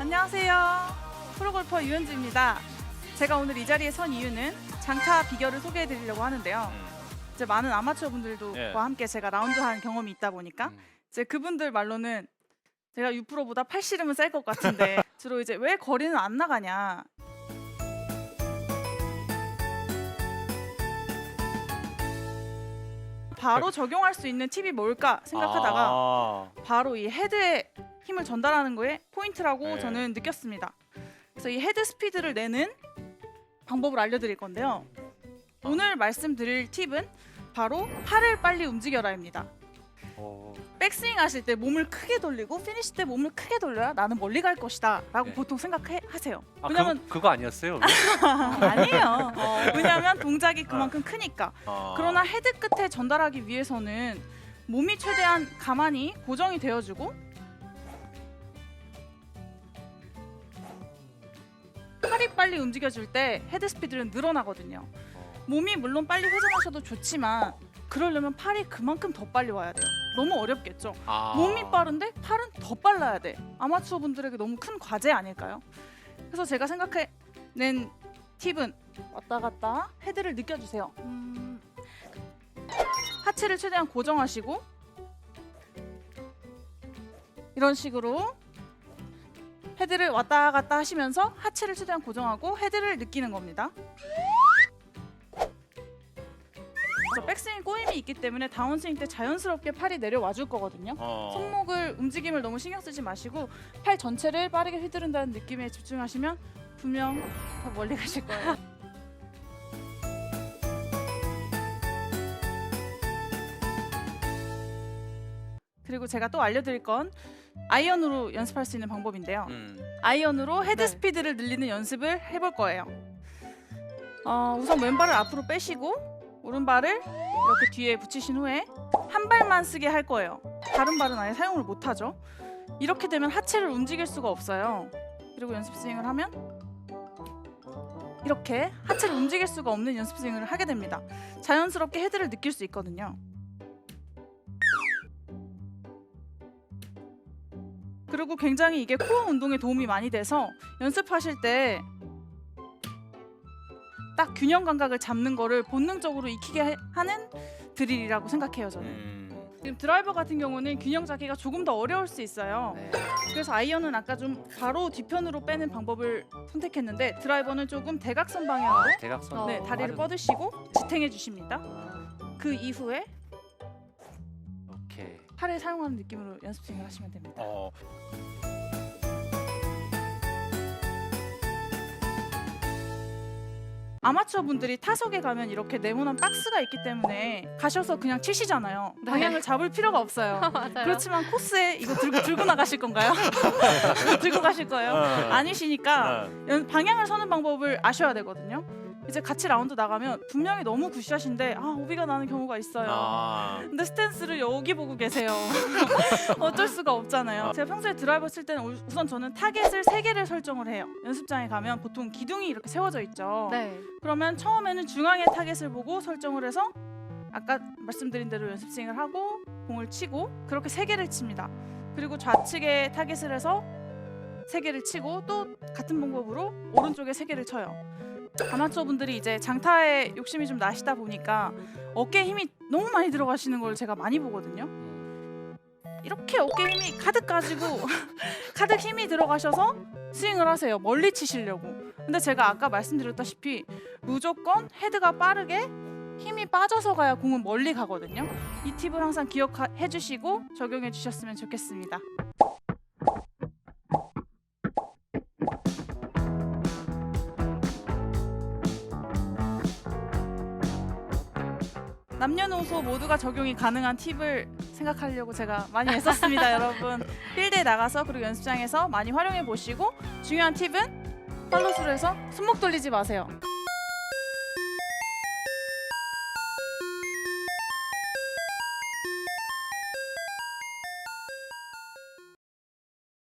안녕하세요. 프로골퍼 유현주입니다. 제가 오늘 이 자리에 선 이유는 장타 비결을 소개해 드리려고 하는데요. 이제 많은 아마추어 분들과 예. 함께 제가 라운드 한 경험이 있다 보니까 음. 이제 그분들 말로는 제가 6%보다 팔씨름은 셀 것 같은데 주로 이제 왜 거리는 안 나가냐. 바로 적용할 수 있는 팁이 뭘까 생각하다가 아, 바로 이 헤드에 힘을 전달하는 거에 포인트라고 네. 저는 느꼈습니다. 그래서 이 헤드 스피드를 내는 방법을 알려드릴 건데요. 오늘 말씀드릴 팁은 바로 팔을 빨리 움직여라입니다. 어, 백스윙 하실 때 몸을 크게 돌리고 피니시 때 몸을 크게 돌려야 나는 멀리 갈 것이다 라고 네. 보통 생각하세요. 아, 왜냐면 그거, 그거 아니었어요? 아니에요. 왜냐하면 동작이 그만큼 크니까. 아, 그러나 헤드 끝에 전달하기 위해서는 몸이 최대한 가만히 고정이 되어주고 팔이 빨리 움직여줄 때 헤드 스피드는 늘어나거든요. 어, 몸이 물론 빨리 회전하셔도 좋지만 그러려면 팔이 그만큼 더 빨리 와야 돼요. 너무 어렵겠죠. 아, 몸이 빠른데 팔은 더 빨라야 돼. 아마추어 분들에게 너무 큰 과제 아닐까요? 그래서 제가 생각해낸 팁은 왔다 갔다 헤드를 느껴주세요. 음, 하체를 최대한 고정하시고 이런 식으로 헤드를 왔다 갔다 하시면서 하체를 최대한 고정하고 헤드를 느끼는 겁니다. 그래서 백스윙 꼬임이 있기 때문에 다운스윙 때 자연스럽게 팔이 내려와 줄 거거든요. 어, 손목을 움직임을 너무 신경 쓰지 마시고 팔 전체를 빠르게 휘두른다는 느낌에 집중하시면 분명 더 멀리 가실 거예요. 그리고 제가 또 알려드릴 건 아이언으로 연습할 수 있는 방법인데요. 음, 아이언으로 헤드 네. 스피드를 늘리는 연습을 해볼 거예요. 어, 우선 왼발을 앞으로 빼시고 오른발을 이렇게 뒤에 붙이신 후에 한 발만 쓰게 할 거예요. 다른 발은 아예 사용을 못 하죠. 이렇게 되면 하체를 움직일 수가 없어요. 그리고 연습 스윙을 하면 이렇게 하체를 움직일 수가 없는 연습 스윙을 하게 됩니다. 자연스럽게 헤드를 느낄 수 있거든요. 그리고 굉장히 이게 코어 운동에 도움이 많이 돼서 연습하실 때 딱 균형 감각을 잡는 거를 본능적으로 익히게 하- 하는 드릴이라고 생각해요 저는. 음, 지금 드라이버 같은 경우는 균형 잡기가 조금 더 어려울 수 있어요. 네. 그래서 아이언은 아까 좀 바로 뒤편으로 빼는 방법을 선택했는데 드라이버는 조금 대각선 방향으로 대각선. 어, 네, 다리를 빠른- 뻗으시고 지탱해 주십니다. 그 이후에 오케이. 팔을 사용하는 느낌으로 연습 스윙을 하시면 됩니다. 어, 아마추어 분들이 타석에 가면 이렇게 네모난 박스가 있기 때문에 가셔서 그냥 치시잖아요. 네. 방향을 잡을 필요가 없어요. 맞아요. 그렇지만 코스에 이거 들고 들고 나가실 건가요? 들고 가실 거예요? 어, 아니시니까 어, 연- 방향을 서는 방법을 아셔야 되거든요. 이제 같이 라운드 나가면 분명히 너무 굿샷인데 아 오비가 나는 경우가 있어요. 아, 근데 스탠스를 여기 보고 계세요. 어쩔 수가 없잖아요. 아. 제가 평소에 드라이버 칠 때는 우- 우선 저는 타겟을 세 개를 설정을 해요. 연습장에 가면 보통 기둥이 이렇게 세워져 있죠. 네. 그러면 처음에는 중앙의 타겟을 보고 설정을 해서 아까 말씀드린 대로 연습 스윙을 하고 공을 치고 그렇게 세 개를 칩니다. 그리고 좌측에 타겟을 해서 세 개를 치고 또 같은 방법으로 오른쪽에 세 개를 쳐요. 아마추어 분들이 이제 장타에 욕심이 좀 나시다 보니까 어깨에 힘이 너무 많이 들어가시는 걸 제가 많이 보거든요. 음, 이렇게 어깨 힘이 가득 가지고 가득 힘이 들어가셔서 스윙을 하세요. 멀리 치시려고. 근데 제가 아까 말씀드렸다시피 무조건 헤드가 빠르게 힘이 빠져서 가야 공은 멀리 가거든요. 이 팁을 항상 기억해 주시고 적용해 주셨으면 좋겠습니다. 남녀노소 모두가 적용이 가능한 팁을 생각하려고 제가 많이 애썼습니다, 여러분. 필드에 나가서 그리고 연습장에서 많이 활용해 보시고 중요한 팁은 팔로스로 해서 손목 돌리지 마세요.